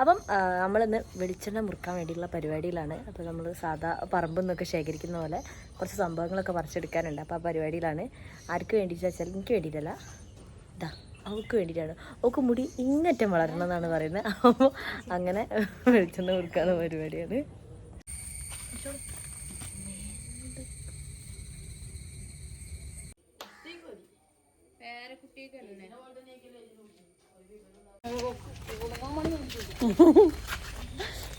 അപ്പം നമ്മളിന്ന് വെളിച്ചെണ്ണ മുറുക്കാൻ വേണ്ടിയുള്ള പരിപാടിയിലാണ്. അപ്പോൾ നമ്മൾ സാധാ പറമ്പിൽ നിന്നൊക്കെ ശേഖരിക്കുന്ന പോലെ കുറച്ച് സംഭവങ്ങളൊക്കെ പറിച്ചെടുക്കാനുണ്ട്. അപ്പോൾ ആ പരിപാടിയിലാണ്. ആർക്ക് വേണ്ടിയിട്ട് വെച്ചാൽ എനിക്ക് വേണ്ടിയിട്ടല്ല. ഇതാ അവൾക്ക് വേണ്ടിയിട്ടാണ്. അവൾക്ക് മുടി ഇങ്ങറ്റം വളരണം എന്നാണ് പറയുന്നത്. അപ്പോൾ അങ്ങനെ വെളിച്ചെണ്ണ മുറുക്കാവുന്ന പരിപാടിയാണ്.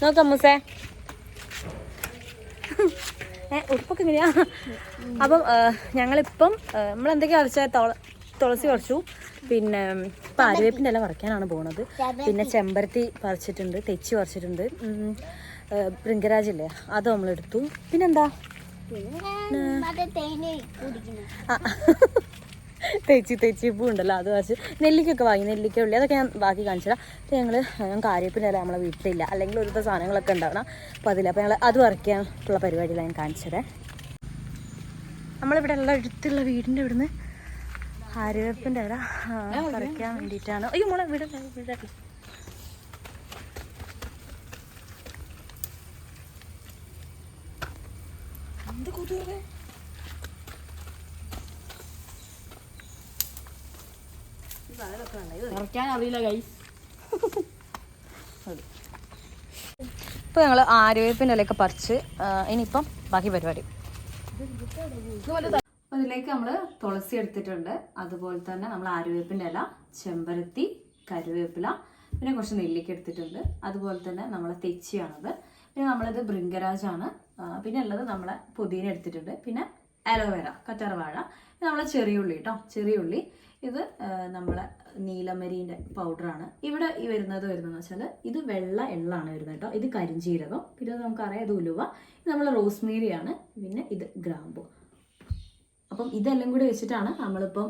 നോക്കാം മൂസേ ഏ ഉടുപ്പൊക്കെ എങ്ങനെയാ? അപ്പം ഞങ്ങളിപ്പം നമ്മൾ നമ്മളെന്തൊക്കെയാ വെച്ചാൽ തുളസി പറിച്ചു. പിന്നെ ഇപ്പൊ ആര്യവേപ്പിന്റെ എല്ലാം പറിക്കാനാണ് പോണത്. പിന്നെ ചെമ്പരത്തി പറിച്ചിട്ടുണ്ട് തെച്ചി പറിച്ചിട്ടുണ്ട്. ഭൃംഗരാജില്ലേ അത് നമ്മളെടുത്തു. പിന്നെന്താ? ആ, തെച്ചി പൂ ഉണ്ടല്ലോ അത് കുറച്ച് നെല്ലിക്കൊക്കെ വാങ്ങി നെല്ലിക്ക ഉള്ളി അതൊക്കെ ഞാൻ ബാക്കി കാണിച്ചുതരാം അപ്പോൾ ഞങ്ങൾ ആര്യപ്പിന്റെ ഇല നമ്മളെ വീട്ടിലില്ല. അല്ലെങ്കിൽ ഒരുത്ത സാധനങ്ങളൊക്കെ ഉണ്ടാവണം. അപ്പോൾ അതില്ല അപ്പോൾ ഞങ്ങൾ അത് പറിക്കാനുള്ള പരിപാടിയിലാണ് ഞാൻ കാണിച്ചത്. നമ്മളിവിടെ ഉള്ള അടുത്തുള്ള വീടിന്റെ ഇവിടുന്ന് ആര്യവേപ്പിന്റെ ആ, പറിക്കാൻ വേണ്ടിയിട്ടാണ്. അയ്യോ മോളെ വീട് വീടാക്കി എന്ത് കൊതുകേ? പറിക്കാൻ അറിയില്ല ഗൈസ് ഇപ്പോൾ ഞങ്ങൾ ആര്യവേപ്പിന്റെ ഇലയൊക്കെ പറിച്ച് ഇനിയിപ്പം ബാക്കി പരിപാടി. അതിലേക്ക് നമ്മൾ തുളസി എടുത്തിട്ടുണ്ട്. അതുപോലെ തന്നെ നമ്മൾ ആര്യവേപ്പിന്റെ ഇല ചെമ്പരത്തി കരുവേപ്പില പിന്നെ കുറച്ച് നെല്ലിക്ക എടുത്തിട്ടുണ്ട്. അതുപോലെ തന്നെ നമ്മളെ തെച്ചിയാണത്. പിന്നെ നമ്മളിത് ബൃങ്കരാജാണ് പിന്നെ ഉള്ളത് നമ്മളെ പുതിന എടുത്തിട്ടുണ്ട്. പിന്നെ അലോവേര കറ്റാർവാഴ. ഇത് നമ്മളെ ചെറിയ ഉള്ളി കേട്ടോ ചെറിയുള്ളി. ഇത് നമ്മളെ നീലമരീന്റെ പൗഡറാണ്. ഇവിടെ ഈ വരുന്നത് വരുന്നതെന്ന് വെച്ചാൽ ഇത് വെള്ള എള്ളാണ് വരുന്നത് കേട്ടോ. ഇത് കരിഞ്ചീരകം പിന്നെ നമുക്കറിയാം ഇത് ഉലുവ ഇത് നമ്മൾ റോസ്മേരിയാണ് പിന്നെ ഇത് ഗ്രാമ്പു. അപ്പം ഇതെല്ലാം കൂടി വെച്ചിട്ടാണ് നമ്മളിപ്പം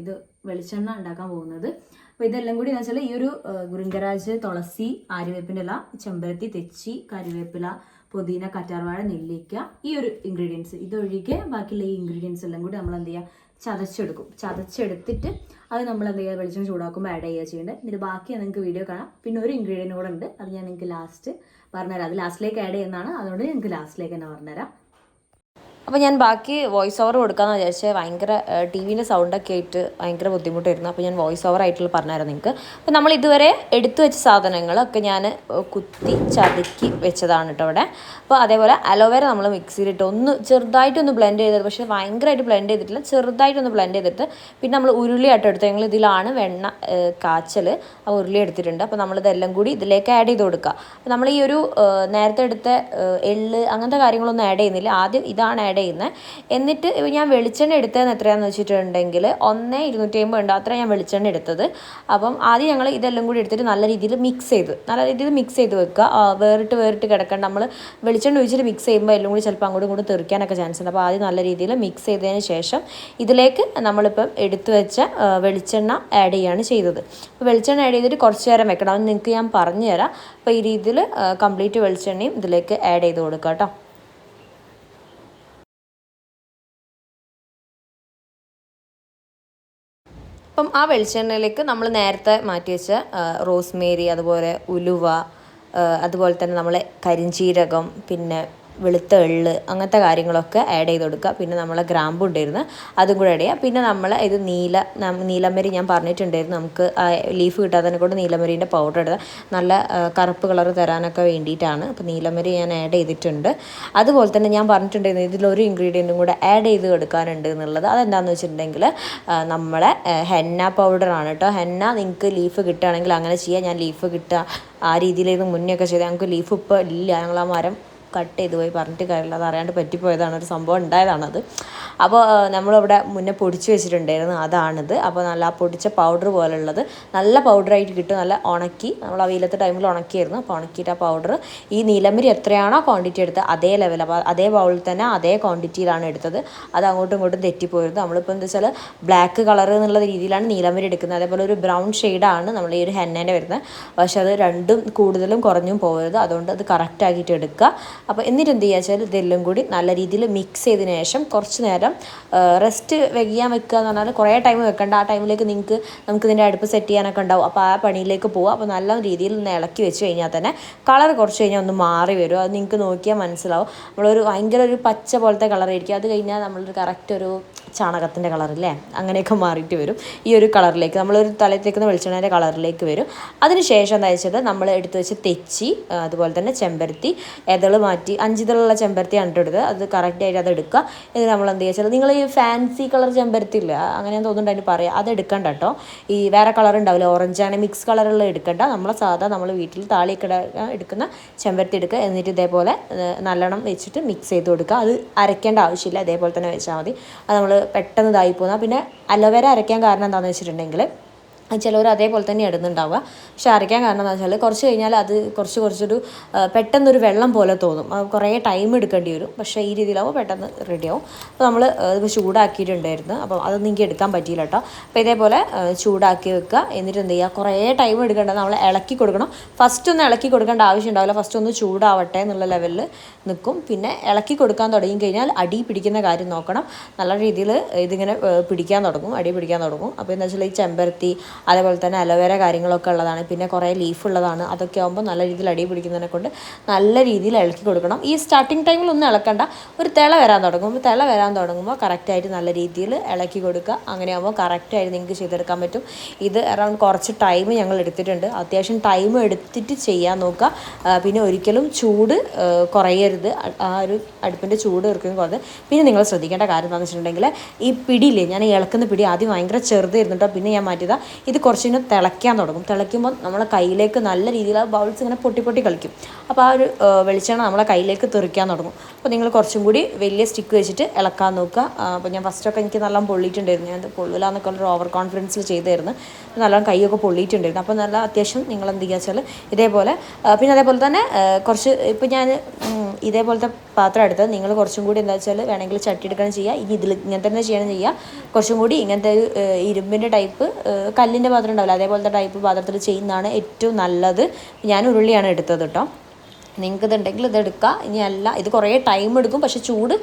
ഇത് വെളിച്ചെണ്ണ ഉണ്ടാക്കാൻ പോകുന്നത്. അപ്പോൾ ഇതെല്ലാം കൂടി എന്ന് വെച്ചാൽ ഈ ഒരു ഗുരുങ്കരാജ് തുളസി ആര്യവേപ്പിന്റെ ഇല ചെമ്പരത്തി തെച്ചി കരിവേപ്പില പുതിന കറ്റാർവാഴ നെല്ലിക്ക ഈ ഒരു ഇൻഗ്രീഡിയൻസ് ഇതൊഴികെ ബാക്കിയുള്ള ഈ ഇൻഗ്രീഡിയൻസ് എല്ലാം കൂടി നമ്മൾ എന്ത് ചെയ്യുക ചതച്ചെടുക്കും. ചതച്ചെടുത്തിട്ട് അത് നമ്മൾ എന്ത് ചെയ്യുക? വെളിച്ചെണ്ണ ചൂടാക്കുമ്പോൾ ആഡ് ചെയ്യുക ചെയ്യേണ്ടത് എന്നിട്ട് ബാക്കി നിങ്ങൾക്ക് വീഡിയോ കാണാം. പിന്നെ ഒരു ഇൻഗ്രീഡിയന്റ് കൂടെ ഉണ്ട്. അത് ഞാൻ നിങ്ങൾക്ക് ലാസ്റ്റ് പറഞ്ഞുതരാം. അത് ലാസ്റ്റിലേക്ക് ആഡ് ചെയ്യുന്നതാണ്. അതുകൊണ്ട് നിങ്ങൾക്ക് ലാസ്റ്റിലേക്ക് തന്നെ പറഞ്ഞുതരാം. അപ്പോൾ ഞാൻ ബാക്കി വോയിസ് ഓവർ കൊടുക്കാമെന്ന് വിചാരിച്ചത് ഭയങ്കര ടി വിന്റെ സൗണ്ടൊക്കെ ആയിട്ട് ഭയങ്കര ബുദ്ധിമുട്ടായിരുന്നു. അപ്പോൾ ഞാൻ വോയിസ് ഓവർ ആയിട്ടുള്ള പറഞ്ഞായിരുന്നു നിങ്ങൾക്ക് അപ്പോൾ നമ്മൾ ഇതുവരെ എടുത്തു വെച്ച സാധനങ്ങളൊക്കെ ഞാൻ കുത്തി ചതുക്കി വെച്ചതാണ് കേട്ടോ അവിടെ അപ്പോൾ അതേപോലെ അലോവേര നമ്മൾ മിക്സിയിലിട്ട് ഒന്ന് ചെറുതായിട്ടൊന്ന് ബ്ലെൻഡ് ചെയ്തത് പക്ഷേ ഭയങ്കരമായിട്ട് ബ്ലെൻഡ് ചെയ്തിട്ടില്ല. ചെറുതായിട്ടൊന്ന് ബ്ലെൻഡ് ചെയ്തിട്ട് പിന്നെ നമ്മൾ ഉരുളിയായിട്ട് എടുത്തു ഞങ്ങൾ ഇതിലാണ് വെണ്ണ കാച്ചൽ ആ ഉരുളി എടുത്തിട്ടുണ്ട്. അപ്പോൾ നമ്മളിതെല്ലാം കൂടി ഇതിലേക്ക് ആഡ് ചെയ്ത് കൊടുക്കുക അപ്പോൾ നമ്മൾ ഈ ഒരു നേരത്തെ എടുത്ത എൾ എള്ള് അങ്ങനത്തെ കാര്യങ്ങളൊന്നും ആഡ് ചെയ്യുന്നില്ല. ആദ്യം ഇതാണ് ചെയ്യുന്നത് എന്നിട്ട് ഞാൻ വെളിച്ചെണ്ണ എടുത്തതെന്ന് എത്രയാണെന്ന് വെച്ചിട്ടുണ്ടെങ്കിൽ ഒന്ന് ഇരുന്നൂറ്റി അമ്പത് ഉണ്ട്. അത്ര ഞാൻ വെളിച്ചെണ്ണ എടുത്തത്. അപ്പം ആദ്യം ഞങ്ങൾ ഇതെല്ലാം കൂടി എടുത്തിട്ട് നല്ല രീതിയിൽ മിക്സ് ചെയ്ത് നല്ല രീതിയിൽ മിക്സ് ചെയ്ത് വെക്കുക. വേറിട്ട് വേറിട്ട് കിടക്കണ്ട. നമ്മൾ വെളിച്ചെണ്ണ ഒഴിച്ചിട്ട് മിക്സ് ചെയ്യുമ്പോൾ എല്ലാം കൂടി ചിലപ്പോൾ അങ്ങോട്ടും ഇങ്ങോട്ടും തെറിക്കാനൊക്കെ ചാൻസ് ഉണ്ട്. അപ്പോൾ ആദ്യം നല്ല രീതിയിൽ മിക്സ് ചെയ്തതിന് ശേഷം ഇതിലേക്ക് നമ്മളിപ്പം എടുത്തു വെച്ച വെളിച്ചെണ്ണ ആഡ് ചെയ്യാണ് ചെയ്തത്. അപ്പോൾ വെളിച്ചെണ്ണ ആഡ് ചെയ്തിട്ട് കുറച്ച് നേരം വെക്കണം. അത് നിങ്ങൾക്ക് ഞാൻ പറഞ്ഞു തരാം അപ്പോൾ ഈ രീതിയിൽ കംപ്ലീറ്റ് വെളിച്ചെണ്ണയും ഇതിലേക്ക് ആഡ് ചെയ്ത് കൊടുക്കുക കേട്ടോ. അപ്പം ആ വെളിച്ചെണ്ണയിലേക്ക് നമ്മൾ നേരത്തെ മാറ്റി വെച്ച റോസ്മേരി അതുപോലെ ഉലുവ അതുപോലെ തന്നെ നമ്മളെ കരിഞ്ചീരകം പിന്നെ വെളുത്ത എള്ള് അങ്ങനത്തെ കാര്യങ്ങളൊക്കെ ആഡ് ചെയ്ത് കൊടുക്കുക. പിന്നെ നമ്മൾ ഗ്രാമ്പ് ഉണ്ടായിരുന്നു അതും കൂടെ ആഡ് ചെയ്യുക. പിന്നെ നമ്മൾ ഇത് നീല നീലമരി ഞാൻ പറഞ്ഞിട്ടുണ്ടായിരുന്നു. നമുക്ക് ലീഫ് കിട്ടാത്തതിനെ കൊണ്ട് നീലമരീന്റെ പൗഡർ ഇടുക. നല്ല കറുപ്പ് കളർ തരാനൊക്കെ വേണ്ടിയിട്ടാണ്. അപ്പോൾ നീലമരി ഞാൻ ആഡ് ചെയ്തിട്ടുണ്ട്. അതുപോലെ തന്നെ ഞാൻ പറഞ്ഞിട്ടുണ്ടായിരുന്നു ഇതിലൊരു ഇൻഗ്രീഡിയന്റും കൂടെ ആഡ് ചെയ്ത് കൊടുക്കാനുണ്ട് എന്നുള്ളത്. അതെന്താണെന്ന് വെച്ചിട്ടുണ്ടെങ്കിൽ നമ്മളെ ഹെന്ന പൗഡറാണ് കേട്ടോ. ഹെന്ന നിങ്ങൾക്ക് ലീഫ് കിട്ടുകയാണെങ്കിൽ അങ്ങനെ ചെയ്യാം. ഞാൻ ലീഫ് കിട്ടുക ആ രീതിയിലേക്ക് മുന്നേ ഒക്കെ ചെയ്താൽ ഞങ്ങൾക്ക് ലീഫ് ഇപ്പോൾ ഇല്ല. ഞങ്ങൾ ആ മരം കട്ട് ചെയ്ത് പോയി പറഞ്ഞിട്ട് കാര്യമില്ല. അത് അറിയാണ്ട് പറ്റിപ്പോയതാണ്. ഒരു സംഭവം ഉണ്ടായതാണത്. അപ്പോൾ നമ്മളിവിടെ മുന്നേ പൊടിച്ച് വെച്ചിട്ടുണ്ടായിരുന്നു. അതാണിത്. അപ്പോൾ നല്ല ആ പൊടിച്ച പൗഡർ പോലുള്ളത് നല്ല പൗഡറായിട്ട് കിട്ടും. നല്ല ഉണക്കി. നമ്മൾ ആ വെയിലത്തെ ടൈമിൽ ഉണക്കിയായിരുന്നു. അപ്പോൾ ഉണക്കിയിട്ട് ആ പൗഡർ ഈ നീലമരി എത്രയാണോ ക്വാണ്ടിറ്റി എടുത്ത് അതേ ലെവൽ അപ്പോൾ അതേ ബൗളിൽ തന്നെ അതേ ക്വാണ്ടിറ്റിയിലാണ് എടുത്തത്. അത് അങ്ങോട്ടും ഇങ്ങോട്ടും തെറ്റിപ്പോയിരുന്നു നമ്മളിപ്പോൾ എന്താ വെച്ചാൽ ബ്ലാക്ക് കളർ എന്നുള്ള രീതിയിലാണ് നീലമരി എടുക്കുന്നത്. അതേപോലെ ഒരു ബ്രൗൺ ഷെയ്ഡാണ് നമ്മൾ ഈ ഒരു ഹെന്നേന്റെ വരുന്നത്. പക്ഷേ അത് രണ്ടും കൂടുതലും കുറഞ്ഞും പോകരുത് അതുകൊണ്ട് അത് കറക്റ്റ് ആക്കിയിട്ട് എടുക്കുക. അപ്പോൾ എന്നിട്ട് എന്ത് ചെയ്യുക വെച്ചാൽ ഇതെല്ലാം കൂടി നല്ല രീതിയിൽ മിക്സ് ചെയ്തതിന് ശേഷം കുറച്ച് നേരം റെസ്റ്റ് വെക്കാൻ വെക്കുക എന്ന് പറഞ്ഞാൽ കുറേ ടൈം വെക്കേണ്ട. ആ ടൈമിലേക്ക് നിങ്ങൾക്ക് നമുക്ക് ഇതിന്റെ അടുപ്പ് സെറ്റ് ചെയ്യാനൊക്കെ ഉണ്ടാവും. അപ്പോൾ ആ പണിയിലേക്ക് പോവുക. അപ്പോൾ നല്ല രീതിയിൽ ഒന്ന് ഇളക്കി വെച്ച് കഴിഞ്ഞാൽ തന്നെ കളർ കുറച്ച് കഴിഞ്ഞാൽ ഒന്ന് മാറി വരും. അത് നിങ്ങൾക്ക് നോക്കിയാൽ മനസ്സിലാവും. നമ്മളൊരു ഭയങ്കര ഒരു പച്ച പോലത്തെ കളറായിരിക്കും അത് കഴിഞ്ഞാൽ നമ്മളൊരു കറക്റ്റ് ഒരു ചാണകത്തിന്റെ കളറില്ലേ അങ്ങനെയൊക്കെ മാറിയിട്ട് വരും. ഈ ഒരു കളറിലേക്ക് നമ്മളൊരു തലത്തേക്കുന്ന തേക്കുന്ന വെളിച്ചെണ്ണേന്റെ കളറിലേക്ക് വരും. അതിനുശേഷം എന്താ വെച്ചാൽ നമ്മൾ എടുത്ത് വെച്ച് തെച്ചി അതുപോലെ തന്നെ ചെമ്പരത്തി ഇതൾ മാറ്റി അഞ്ചിതളുള്ള ചെമ്പരത്തിയാണ് ചെമ്പരത്തി എടുത്തത് അത് കറക്റ്റായിട്ട് അത് എടുക്കുക. എന്നിട്ട് നമ്മൾ എന്ത് ചെയ്യുക? നിങ്ങൾ ഈ ഫാൻസി കളർ ചെമ്പരത്തി ഇല്ല? അങ്ങനെ തോന്നുന്നുണ്ട് അതിന് പറയാം. അത് എടുക്കണ്ട കേട്ടോ. ഈ വേറെ കളർ ഉണ്ടാവില്ല? ഓറഞ്ച് ആണ്. മിക്സ് കളറുള്ള എടുക്കണ്ട. നമ്മൾ സാധാ നമ്മൾ വീട്ടിൽ താളിയൊക്കെ എടുക്കുന്ന ചെമ്പരത്തി എടുക്കുക. എന്നിട്ട് ഇതേപോലെ നല്ലോണം വെച്ചിട്ട് മിക്സ് ചെയ്ത് കൊടുക്കുക. അത് അരയ്ക്കേണ്ട ആവശ്യമില്ല. ഇതേപോലെ തന്നെ വെച്ചാൽ മതി. അത് നമ്മൾ പെട്ടെന്ന് ഇതായി പോകുന്ന പിന്നെ അലോവേര അരയ്ക്കാൻ കാരണം എന്താണെന്ന് വെച്ചിട്ടുണ്ടെങ്കിൽ ചിലവർ അതേപോലെ തന്നെ ഇടുന്നുണ്ടാവുക. പക്ഷെ അരയ്ക്കാൻ കാരണം എന്താ വെച്ചാൽ കുറച്ച് കഴിഞ്ഞാൽ അത് കുറച്ച് കുറച്ചൊരു പെട്ടെന്നൊരു വെള്ളം പോലെ തോന്നും. കുറേ ടൈം എടുക്കേണ്ടി വരും. പക്ഷേ ഈ രീതിയിലാവുമ്പോൾ പെട്ടെന്ന് റെഡിയാവും അപ്പോൾ നമ്മൾ ഇത് ചൂടാക്കിയിട്ടുണ്ടായിരുന്നു. അപ്പോൾ അതൊന്നും എനിക്ക് എടുക്കാൻ പറ്റിയില്ല കേട്ടോ അപ്പോൾ ഇതേപോലെ ചൂടാക്കി വെക്കുക. എന്നിട്ട് എന്ത് ചെയ്യുക? കുറേ ടൈം എടുക്കേണ്ട നമ്മൾ ഇളക്കി കൊടുക്കണം. ഫസ്റ്റ് ഒന്ന് ഇളക്കി കൊടുക്കേണ്ട ആവശ്യം ഉണ്ടാവില്ല. ഫസ്റ്റ് ഒന്ന് ചൂടാവട്ടെ എന്നുള്ള ലെവലിൽ നിൽക്കും പിന്നെ ഇളക്കി കൊടുക്കാൻ തുടങ്ങി കഴിഞ്ഞാൽ അടി പിടിക്കുന്ന കാര്യം നോക്കണം. നല്ല രീതിയിൽ ഇതിങ്ങനെ പിടിക്കാൻ തുടങ്ങും. അടി പിടിക്കാൻ തുടങ്ങും. അപ്പോൾ എന്താ വെച്ചാൽ ഈ ചെമ്പരത്തി അതേപോലെ തന്നെ അലോവേര കാര്യങ്ങളൊക്കെ ഉള്ളതാണ്. പിന്നെ കുറേ ലീഫ് ഉള്ളതാണ്. അതൊക്കെ ആകുമ്പോൾ നല്ല രീതിയിൽ അടി പിടിക്കുന്നതിനെ കൊണ്ട് നല്ല രീതിയിൽ ഇളക്കി കൊടുക്കണം. ഈ സ്റ്റാർട്ടിങ് ടൈമിൽ ഒന്നും ഇളക്കണ്ട. ഒരു തിള വരാൻ തുടങ്ങുമ്പോൾ തിള വരാൻ തുടങ്ങുമ്പോൾ കറക്റ്റായിട്ട് നല്ല രീതിയിൽ ഇളക്കി കൊടുക്കുക. അങ്ങനെയാകുമ്പോൾ കറക്റ്റായിട്ട് നിങ്ങൾക്ക് ചെയ്തെടുക്കാൻ പറ്റും. ഇത് അറൗണ്ട് കുറച്ച് ടൈം ഞങ്ങൾ എടുത്തിട്ടുണ്ട്. അത്യാവശ്യം ടൈം എടുത്തിട്ട് ചെയ്യാൻ നോക്കുക. പിന്നെ ഒരിക്കലും ചൂട് കുറയരുത്. ആ ഒരു അടുപ്പിന്റെ ചൂട് ഇറക്കുന്നത് കുറഞ്ഞ് പിന്നെ നിങ്ങൾ ശ്രദ്ധിക്കേണ്ട കാര്യം എന്താണെന്ന് വെച്ചിട്ടുണ്ടെങ്കിൽ ഈ പിടിയില്ലേ ഞാൻ ഇളക്കുന്ന പിടി ആദ്യം ഭയങ്കര ചെറുതായിരുന്നു കേട്ടോ പിന്നെ ഞാൻ മാറ്റിയതാ. ഇത് കുറച്ചിങ്ങനെ തിളയ്ക്കാൻ തുടങ്ങും. തിളയ്ക്കുമ്പോൾ നമ്മളെ കയ്യിലേക്ക് നല്ല രീതിയിൽ ആ ബൗൾസ് ഇങ്ങനെ പൊട്ടി പൊട്ടി കളിക്കും. അപ്പോൾ ആ ഒരു വെളിച്ചെണ്ണ നമ്മളെ കയ്യിലേക്ക് തെറിക്കാൻ തുടങ്ങും. അപ്പോൾ നിങ്ങൾ കുറച്ചും കൂടി വലിയ സ്റ്റിക്ക് വെച്ചിട്ട് ഇളക്കാൻ നോക്കുക. അപ്പോൾ ഞാൻ ഫസ്റ്റൊക്കെ എനിക്ക് നല്ല പൊള്ളിയിട്ടുണ്ടായിരുന്നു. ഞാൻ പൊള്ളില്ല എന്നൊക്കെ ഒരു ഓവർ കോൺഫിഡൻസിൽ ചെയ്തായിരുന്നു. നല്ലോണം കൈയൊക്കെ പൊള്ളിയിട്ടുണ്ടായിരുന്നു. അപ്പോൾ നല്ല അത്യാവശ്യം നിങ്ങൾ എന്ത് ചെയ്യുക വെച്ചാൽ ഇതേപോലെ പിന്നെ അതേപോലെ തന്നെ കുറച്ച് ഇപ്പോൾ ഞാൻ ഇതേപോലത്തെ പാത്രം എടുത്ത് നിങ്ങൾ കുറച്ചും കൂടി എന്താ വെച്ചാൽ വേണമെങ്കിൽ ചട്ടി എടുക്കണം ചെയ്യുക ഇനി ഇതിൽ ഇങ്ങനെ തന്നെ ചെയ്യണം ചെയ്യുക കുറച്ചും കൂടി ഇങ്ങനത്തെ ഇരുമ്പിന്റെ ടൈപ്പ് കല്ലിന്റെ പാത്രം ഉണ്ടാവില്ല? അതേപോലത്തെ ടൈപ്പ് പാത്രത്തിൽ ചെയ്യുന്നതാണ് ഏറ്റവും നല്ലത്. ഞാൻ ഉരുളിയാണ് എടുത്തത് കേട്ടോ. നിങ്ങൾക്ക് ഇതുണ്ടെങ്കിൽ ഇത് എടുക്കുക. ഇനി അല്ല ഇത് കുറേ ടൈം എടുക്കും. പക്ഷെ ചൂട്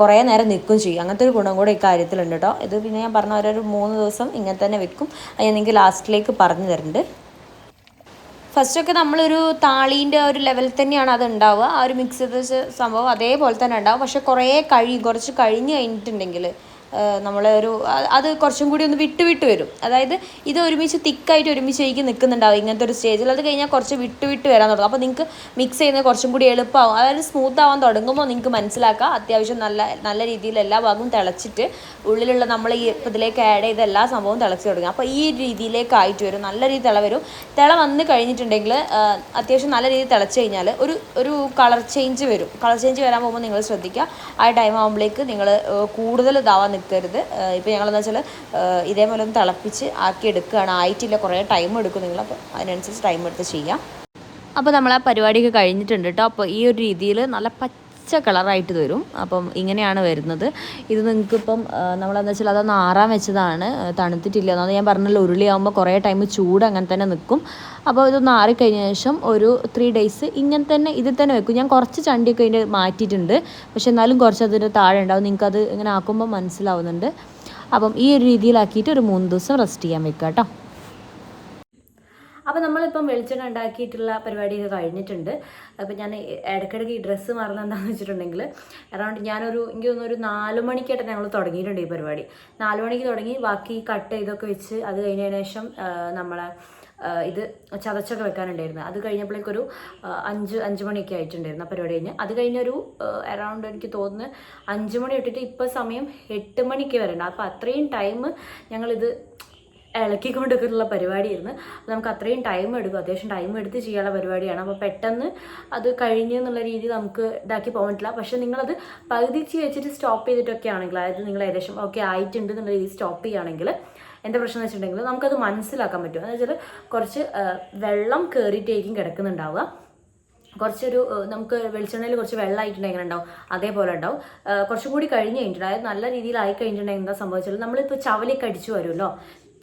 കുറേ നേരം നിൽക്കും ചെയ്യും. അങ്ങനത്തെ ഒരു ഗുണം കൂടെ ഇക്കാര്യത്തിലുണ്ട് കേട്ടോ. ഇത് പിന്നെ ഞാൻ പറഞ്ഞ ഒരു മൂന്ന് ദിവസം ഇങ്ങനെ തന്നെ വെക്കും. അത് ഞാൻ നിങ്ങൾക്ക് ലാസ്റ്റിലേക്ക് പറഞ്ഞു തരുന്നുണ്ട് ഫസ്റ്റൊക്കെ നമ്മളൊരു താളീന്റെ ഒരു ലെവൽ തന്നെയാണ് അത് ഉണ്ടാവുക. ആ ഒരു മിക്സ് ചെയ്ത സംഭവം അതേപോലെ തന്നെ ഉണ്ടാവും പക്ഷെ കുറേ കഴിയും കുറച്ച് കഴിഞ്ഞ് കഴിഞ്ഞിട്ടുണ്ടെങ്കിൽ നമ്മളെ ഒരു അത് കുറച്ചും കൂടി ഒന്ന് വിട്ട് വിട്ട് വരും. അതായത് ഇത് ഒരുമിച്ച് തിക്കായിട്ട് ഒരുമിച്ച് എനിക്ക് നിൽക്കുന്നുണ്ടാവും ഇങ്ങനത്തെ ഒരു സ്റ്റേജിൽ അത് കഴിഞ്ഞാൽ കുറച്ച് വിട്ട് വിട്ട് വരാൻ തുടങ്ങും. അപ്പോൾ നിങ്ങൾക്ക് മിക്സ് ചെയ്യുന്നത് കുറച്ചും കൂടി എളുപ്പമാവും അതായത് സ്മൂത്ത് ആവാൻ തുടങ്ങുമ്പോൾ നിങ്ങൾക്ക് മനസ്സിലാക്കാം. അത്യാവശ്യം നല്ല നല്ല രീതിയിൽ എല്ലാ ഭാഗവും തിളച്ചിട്ട് ഉള്ളിലുള്ള നമ്മൾ ഈ ഇതിലേക്ക് ആഡ് ചെയ്ത എല്ലാ സംഭവവും തിളച്ച് തുടങ്ങും. അപ്പോൾ ഈ രീതിയിലേക്ക് ആയിട്ട് വരും. നല്ല രീതിയിൽ തിള വരും. തിള വന്ന് കഴിഞ്ഞിട്ടുണ്ടെങ്കിൽ അത്യാവശ്യം നല്ല രീതിയിൽ തിളച്ച് കഴിഞ്ഞാൽ ഒരു ഒരു കളർ ചേഞ്ച് വരും. കളർ ചേഞ്ച് വരാൻ പോകുമ്പോൾ നിങ്ങൾ ശ്രദ്ധിക്കുക. ആ ടൈം ആകുമ്പോഴേക്ക് നിങ്ങൾ കൂടുതൽ ഇതാവാൻ നിൽക്കരുത് ഇപ്പോൾ ഞങ്ങളെന്ന് വെച്ചാൽ ഇതേപോലെ ഒന്ന് തിളപ്പിച്ച് ആക്കി എടുക്കുകയാണ് ആയിട്ടില്ല കുറേ ടൈം എടുക്കും നിങ്ങൾ അപ്പോൾ അതിനനുസരിച്ച് ടൈം എടുത്ത് ചെയ്യാം. അപ്പോൾ നമ്മൾ ആ പരിപാടിയൊക്കെ കഴിഞ്ഞിട്ടുണ്ട് കേട്ടോ അപ്പോൾ ഈ ഒരു രീതിയിൽ നല്ല പച്ച കളറായിട്ട് വരും അപ്പം ഇങ്ങനെയാണ് വരുന്നത്. ഇത് നിങ്ങൾക്കിപ്പം നമ്മളെന്താ വെച്ചാൽ അതൊന്ന് ആറാൻ വെച്ചതാണ്. തണുത്തിട്ടില്ല. എന്നത് ഞാൻ പറഞ്ഞല്ലോ ഉരുളിയാകുമ്പോൾ കുറേ ടൈം ചൂട് അങ്ങനെ തന്നെ നിൽക്കും. അപ്പോൾ ഇതൊന്ന് ആറിക്കഴിഞ്ഞ ശേഷം ഒരു ത്രീ ഡേയ്സ് ഇങ്ങനെ തന്നെ ഇതിൽ തന്നെ വെക്കും. ഞാൻ കുറച്ച് ചണ്ടിയൊക്കെ അതിന്റെ മാറ്റിയിട്ടുണ്ട്. പക്ഷെ എന്നാലും കുറച്ച് അതിന്റെ താഴെ ഉണ്ടാവും നിങ്ങൾക്കത് ഇങ്ങനെ ആക്കുമ്പോൾ മനസ്സിലാവുന്നുണ്ട്. അപ്പം ഈ ഒരു രീതിയിലാക്കിയിട്ട് ഒരു മൂന്ന് ദിവസം റെസ്റ്റ് ചെയ്യാൻ വെക്കുക കേട്ടോ അപ്പോൾ നമ്മളിപ്പം വെളിച്ചെണ്ണ ഉണ്ടാക്കിയിട്ടുള്ള പരിപാടിയൊക്കെ കഴിഞ്ഞിട്ടുണ്ട്. അപ്പോൾ ഞാൻ ഇടയ്ക്കിടയ്ക്ക് ഈ ഡ്രസ്സ് മാറുന്നത് എന്താണെന്ന് വെച്ചിട്ടുണ്ടെങ്കിൽ അറൗണ്ട് ഞാനൊരു എനിക്ക് തോന്നുന്നു ഒരു നാല് മണിക്കായിട്ട് ഞങ്ങൾ തുടങ്ങിയിട്ടുണ്ട് ഈ പരിപാടി. നാല് മണിക്ക് തുടങ്ങി ബാക്കി കട്ട് ചെയ്തൊക്കെ വെച്ച് അത് കഴിഞ്ഞതിന് ശേഷം നമ്മളെ ഇത് ചതച്ചൊക്കെ വെക്കാനുണ്ടായിരുന്നു. അത് കഴിഞ്ഞപ്പോഴേക്കൊരു അഞ്ച് അഞ്ച് മണിയൊക്കെ ആയിട്ടുണ്ടായിരുന്നു ആ പരിപാടി കഴിഞ്ഞ്. അത് കഴിഞ്ഞൊരു അറൗണ്ട് എനിക്ക് തോന്നുന്നു അഞ്ച് മണി ഇട്ടിട്ട് ഇപ്പോൾ സമയം എട്ട് മണിക്ക് വരണ്ട അപ്പോൾ അത്രയും ടൈം ഞങ്ങളിത് ഇളക്കിക്കൊണ്ടൊക്കെയുള്ള പരിപാടിയായിരുന്നു. നമുക്ക് അത്രയും ടൈം എടുക്കും. അത്യാവശ്യം ടൈം എടുത്ത് ചെയ്യാനുള്ള പരിപാടിയാണ്. അപ്പോൾ പെട്ടെന്ന് അത് കഴിഞ്ഞ് എന്നുള്ള രീതി നമുക്ക് ഇതാക്കി പോകാൻ പക്ഷേ നിങ്ങളത് പകുതിച്ച് വെച്ചിട്ട് സ്റ്റോപ്പ് ചെയ്തിട്ടൊക്കെ ആണെങ്കിൽ അതായത് നിങ്ങൾ ഏകദേശം ഓക്കെ ആയിട്ടുണ്ട് എന്നുള്ള രീതി സ്റ്റോപ്പ് ചെയ്യുകയാണെങ്കിൽ എന്താ പ്രശ്നം എന്ന് വെച്ചിട്ടുണ്ടെങ്കിൽ നമുക്കത് മനസ്സിലാക്കാൻ പറ്റും. എന്ന് വെച്ചാൽ കുറച്ച് വെള്ളം കയറിയിട്ടായിരിക്കും കിടക്കുന്നുണ്ടാവുക. കുറച്ചൊരു നമുക്ക് വെളിച്ചെണ്ണയിൽ കുറച്ച് വെള്ളമായിട്ടുണ്ടെങ്കിൽ ഉണ്ടാവും. അതേപോലെ ഉണ്ടാവും. കുറച്ചും കൂടി കഴിഞ്ഞ് കഴിഞ്ഞിട്ട് അതായത് നല്ല രീതിയിൽ ആയി കഴിഞ്ഞിട്ടുണ്ടെങ്കിൽ എന്താ സംഭവിച്ചാൽ നമ്മളിപ്പോൾ ചവലൊക്കെ അടിച്ചു വരുമല്ലോ.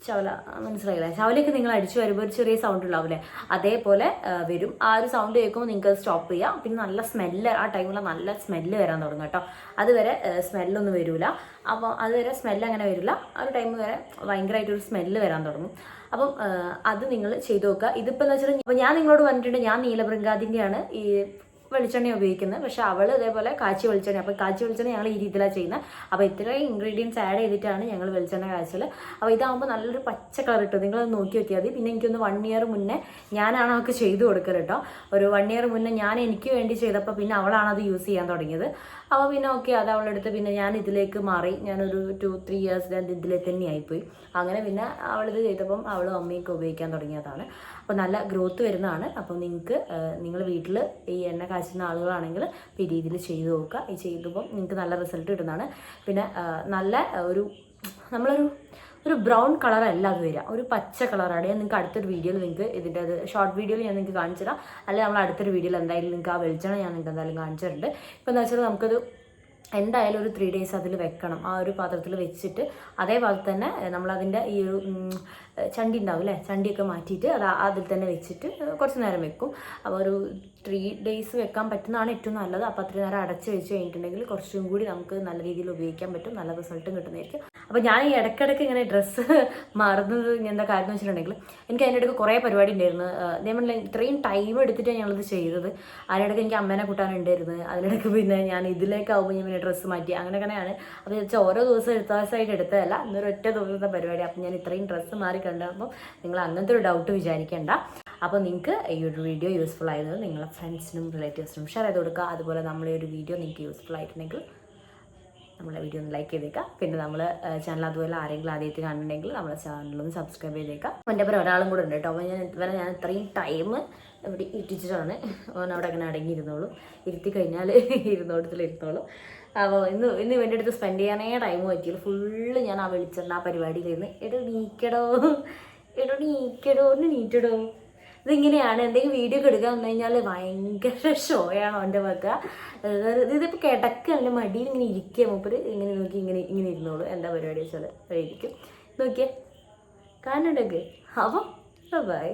ചവല മനസ്സിലായില്ലേ? ചവലയൊക്കെ നിങ്ങൾ അടിച്ചു വരുമ്പോൾ ഒരു ചെറിയ സൗണ്ട് ഉണ്ടാവില്ലേ അതേപോലെ വരും. ആ ഒരു സൗണ്ട് കേൾക്കുമ്പോൾ നിങ്ങൾക്ക് സ്റ്റോപ്പ് ചെയ്യാം. പിന്നെ നല്ല സ്മെല്ല് ആ ടൈമിൽ നല്ല സ്മെല്ല് വരാൻ തുടങ്ങും കേട്ടോ. അതുവരെ സ്മെല്ലൊന്നും വരില്ല അപ്പോൾ അതുവരെ സ്മെല്ല് അങ്ങനെ വരില്ല. ആ ഒരു ടൈം വരെ ഭയങ്കരമായിട്ടൊരു സ്മെല്ല് വരാൻ തുടങ്ങും. അപ്പം അത് നിങ്ങൾ ചെയ്തു നോക്കുക. ഇതിപ്പോൾ എന്ന് വെച്ചാൽ ഞാൻ നിങ്ങളോട് പറഞ്ഞിട്ടുണ്ട് ഞാൻ നീലബൃങ്കാതിന്റെയാണ് ഈ വെളിച്ചെണ്ണ ഉപയോഗിക്കുന്നത്. പക്ഷെ അവൾ ഇതേപോലെ കാച്ചി വെളിച്ചെണ്ണ അപ്പോൾ കാച്ചി വെളിച്ചെണ്ണ ഞങ്ങൾ ഈ രീതിയിലാണ് ചെയ്യുന്നത്. അപ്പോൾ ഇത്രയും ഇൻഗ്രീഡിയൻസ് ആഡ് ചെയ്തിട്ടാണ് ഞങ്ങൾ വെളിച്ചെണ്ണ കാച്ചൽ അപ്പോൾ ഇതാകുമ്പോൾ നല്ലൊരു പച്ച കളർ ഇട്ടു. നിങ്ങളത് നോക്കി നോക്കിയാൽ മതി. പിന്നെ എനിക്കൊന്ന് വൺ ഇയർ മുന്നേ ഞാനാണ് അവൾക്ക് ചെയ്തു കൊടുക്കൽ കേട്ടോ ഒരു വൺ ഇയർ മുന്നേ ഞാൻ എനിക്ക് വേണ്ടി ചെയ്തപ്പോൾ പിന്നെ അവളാണ് അത് യൂസ് ചെയ്യാൻ തുടങ്ങിയത്. അപ്പോൾ പിന്നെ ഓക്കെ അത് അവളെടുത്ത് പിന്നെ ഞാൻ ഇതിലേക്ക് മാറി. ഞാനൊരു ടു ത്രീ ഇയേഴ്സ് ഞാൻ ഇതിലേക്ക് തന്നെയായിപ്പോയി അങ്ങനെ പിന്നെ അവളിത് ചെയ്തപ്പം അവളും അമ്മയൊക്കെ ഉപയോഗിക്കാൻ തുടങ്ങിയതാണ്. അപ്പോൾ നല്ല ഗ്രോത്ത് വരുന്നതാണ്. അപ്പോൾ നിങ്ങൾക്ക് നിങ്ങൾ വീട്ടിൽ ഈ എണ്ണ കാച്ചുന്ന ആളുകളാണെങ്കിൽ ഈ രീതിയിൽ ചെയ്തു നോക്കുക. ഈ ചെയ്തപ്പം നിങ്ങൾക്ക് നല്ല റിസൾട്ട് കിട്ടുന്നതാണ്. പിന്നെ നല്ല ഒരു നമ്മളൊരു ഒരു ബ്രൗൺ കളർ അല്ല അത് വരിക ഒരു പച്ച കളറാണ് ഞാൻ നിങ്ങൾക്ക് അടുത്തൊരു വീഡിയോയിൽ നിങ്ങൾക്ക് ഇതിന്റെ അത് ഷോർട്ട് വീഡിയോയിൽ ഞാൻ നിങ്ങൾക്ക് കാണിച്ചു തരാം. അല്ലെങ്കിൽ നമ്മൾ അടുത്തൊരു വീഡിയോയിൽ എന്തായാലും നിങ്ങൾക്ക് ആ വെളിച്ചെണ്ണ ഞാൻ നിങ്ങൾക്ക് എന്തായാലും കാണിച്ചിട്ടുണ്ട്. ഇപ്പോൾ എന്താ വെച്ചാൽ നമുക്കത് എന്തായാലും ഒരു ത്രീ ഡേയ്സ് അതിൽ വെക്കണം. ആ ഒരു പാത്രത്തിൽ വെച്ചിട്ട് അതേപോലെ തന്നെ നമ്മളതിന്റെ ഈ ഒരു ചണ്ടി ഉണ്ടാവും അല്ലേ ചണ്ടിയൊക്കെ മാറ്റിയിട്ട് അത് അതിൽ തന്നെ വെച്ചിട്ട് കുറച്ച് നേരം വെക്കും. അപ്പോൾ ഒരു ത്രീ ഡേയ്സ് വെക്കാൻ പറ്റുന്നതാണ് ഏറ്റവും നല്ലത്. അപ്പോൾ അത്രയും നേരം അടച്ച് വെച്ച് കഴിഞ്ഞിട്ടുണ്ടെങ്കിൽ കുറച്ചും കൂടി നമുക്ക് നല്ല രീതിയിൽ ഉപയോഗിക്കാൻ പറ്റും. നല്ല റിസൾട്ടും കിട്ടുന്നതായിരിക്കും. അപ്പോൾ ഞാൻ ഈ ഇടയ്ക്കിടയ്ക്ക് ഇങ്ങനെ ഡ്രസ്സ് മാറുന്നത് എന്താ കാര്യം വെച്ചിട്ടുണ്ടെങ്കിൽ എനിക്ക് അതിന്റെ ഇടയ്ക്ക് കുറേ പരിപാടി ഉണ്ടായിരുന്നു. അതേപോലെ ഇത്രയും ടൈം എടുത്തിട്ടാണ് ഞങ്ങളിത് ചെയ്തത്. അതിനിടയ്ക്ക് എനിക്ക് അമ്മേനെ കൂട്ടാനുണ്ടായിരുന്നു. അതിനിടയ്ക്ക് പിന്നെ ഞാൻ ഇതിലേക്കാവുമ്പോൾ ഞാൻ പിന്നെ ഡ്രസ്സ് മാറ്റി. അങ്ങനെ അങ്ങനെയാണ് അപ്പോൾ ഓരോ ദിവസം എടുത്ത ദിവസമായിട്ട് എടുത്തതല്ല. ഇന്നൊരു ഒറ്റ ദിവസത്തെ പരിപാടി. അപ്പം ഞാൻ ഇത്രയും ഡ്രസ്സ് മാറി കണ്ടപ്പോൾ നിങ്ങൾ അങ്ങനത്തെ ഒരു ഡൗട്ട് വിചാരിക്കേണ്ട. അപ്പോൾ നിങ്ങൾക്ക് ഈ ഒരു വീഡിയോ യൂസ്ഫുൾ ആയത് നിങ്ങളുടെ ഫ്രണ്ട്സിനും റിലേറ്റീവ്സിനും ഷെയർ ചെയ്ത് കൊടുക്കുക. അതുപോലെ നമ്മൾ ഈ ഒരു വീഡിയോ നിങ്ങൾക്ക് യൂസ്ഫുൾ ആയിട്ടുണ്ടെങ്കിൽ നമ്മളെ വീഡിയോ ഒന്ന് ലൈക്ക് ചെയ്തേക്കാം പിന്നെ നമ്മൾ ചാനൽ അതുപോലെ ആരെങ്കിലും ആദ്യമായിട്ട് കാണുന്നുണ്ടെങ്കിൽ നമ്മളെ ചാനലൊന്ന് സബ്സ്ക്രൈബ് ചെയ്തേക്കാം എന്റെ പേര് ഒരാളും കൂടെ ഉണ്ട് കേട്ടോ. അപ്പോൾ ഞാൻ ഇതുവരെ ഞാൻ ഇത്രയും ടൈം ഇവിടെ ഇട്ടിച്ചിട്ടാണ് അവൻ അവിടെ അങ്ങനെ അടങ്ങിയിരുന്നോളൂ. ഇരുത്തി കഴിഞ്ഞാൽ ഇരുന്നോടത്തിൽ ഇരുന്നോളൂ അപ്പോൾ ഇന്ന് ഇന്ന് ഇവന്റെ അടുത്ത് സ്പെൻഡ് ചെയ്യാനേ ടൈം പറ്റിയില്ല. ഫുള്ള് ഞാൻ ആ വിളിച്ചിട്ടുണ്ട് ആ പരിപാടിയിലിരുന്ന് എടോ നീക്കടോ. എടോ നീക്കടോ ഒന്ന് നീറ്റടോ. ഇതിങ്ങനെയാണ്. എന്തെങ്കിലും വീഡിയോ ഒക്കെ എടുക്കാൻ വന്നു കഴിഞ്ഞാൽ ഭയങ്കര ഷോയാണ് അവന്റെ വക. ഇതിപ്പോൾ കിടക്കല്ല മടിയിൽ ഇങ്ങനെ ഇരിക്കുക. മൂപ്പര് ഇങ്ങനെ നോക്കി ഇങ്ങനെ ഇങ്ങനെ ഇരുന്നോളൂ. എന്താ പരിപാടി വെച്ചാൽ ഇരിക്കും നോക്കിയേ. കാണണ്ടൊക്കെ അപ്പം ബൈ